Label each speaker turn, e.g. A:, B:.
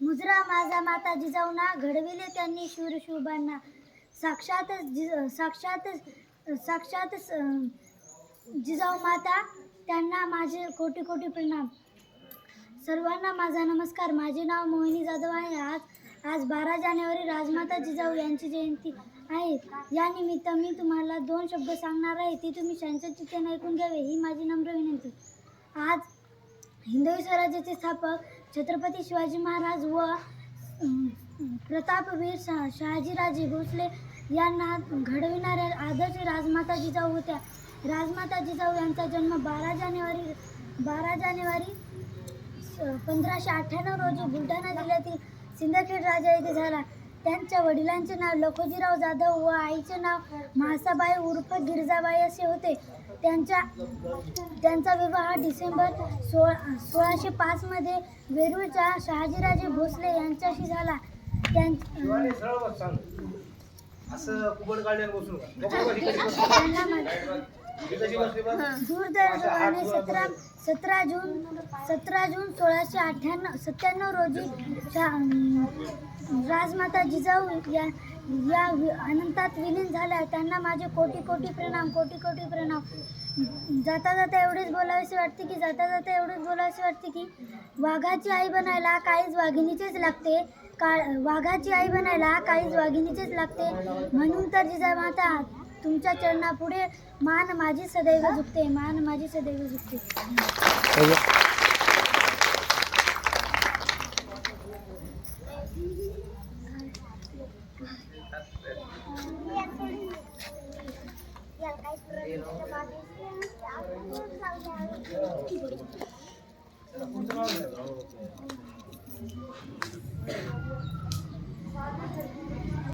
A: मुजरा माझा माता जिजाऊना घडविले त्यांनी शूरशुभांना साक्षातच जिज साक्षातच साक्षातच जिजाऊ माता त्यांना माझे कोटी कोटी प्रणाम. सर्वांना माझा नमस्कार. माझे नाव मोहिनी जाधव आहे. आज आज बारा जानेवारी राजमाता जिजाऊ यांची जयंती आहे. यानिमित्त मी तुम्हाला दोन शब्द सांगणार आहे. ते तुम्ही शांतचित्तेने ऐकून घ्यावे. ही माझी नम्र विनंती. आज हिंदवी स्वराज्याचे स्थापक छत्रपती शिवाजी महाराज व प्रतापवीर शहा शहाजीराजे भोसले यांना घडविणाऱ्या आदर्श राजमाता जिजाऊ होत्या. राजमाता जिजाऊ यांचा जन्म बारा जानेवारी बारा जानेवारी पंधराशे अठ्ठ्याण्णव रोजी बुलढाणा जिल्ह्यातील सिंदखेड राजा येथे झाला. त्यांच्या वडिलांचे नाव लखोजीराव जाधव व आईचे नाव म्हासाबाई उर्फ गिरजाबाई असे होते त्यांच्या त्यांचा विवाह डिसेंबर सोळा सोळाशे पाचमध्ये वेरूळच्या शहाजीराजे भोसले यांच्याशी झाला. त्यांना मा- दूरदर्शनाने सतरा सतरा जून सतरा जून सोळाशे अठ्ठ्याण्णव सत्त्याण्णव रोजी राजमाता जिजाऊ या या अनंतात विलीन झाल्या. त्यांना माझे कोटी कोटी प्रणाम कोटी कोटी प्रणाम. जाता जाता एवढेच बोलावेसे वाटते की जाता जाता एवढेच बोलावेसे वाटते की वाघाची आई बनायला काहीच वाघिणीचेच लागते. का वाघाची आई बनायला काहीच वाघिणीचेच लागते. म्हणून तर जिजामाता तुमच्या चरणापुढे मान माझी सदैव झुकते मान माझी सदैव झुकते.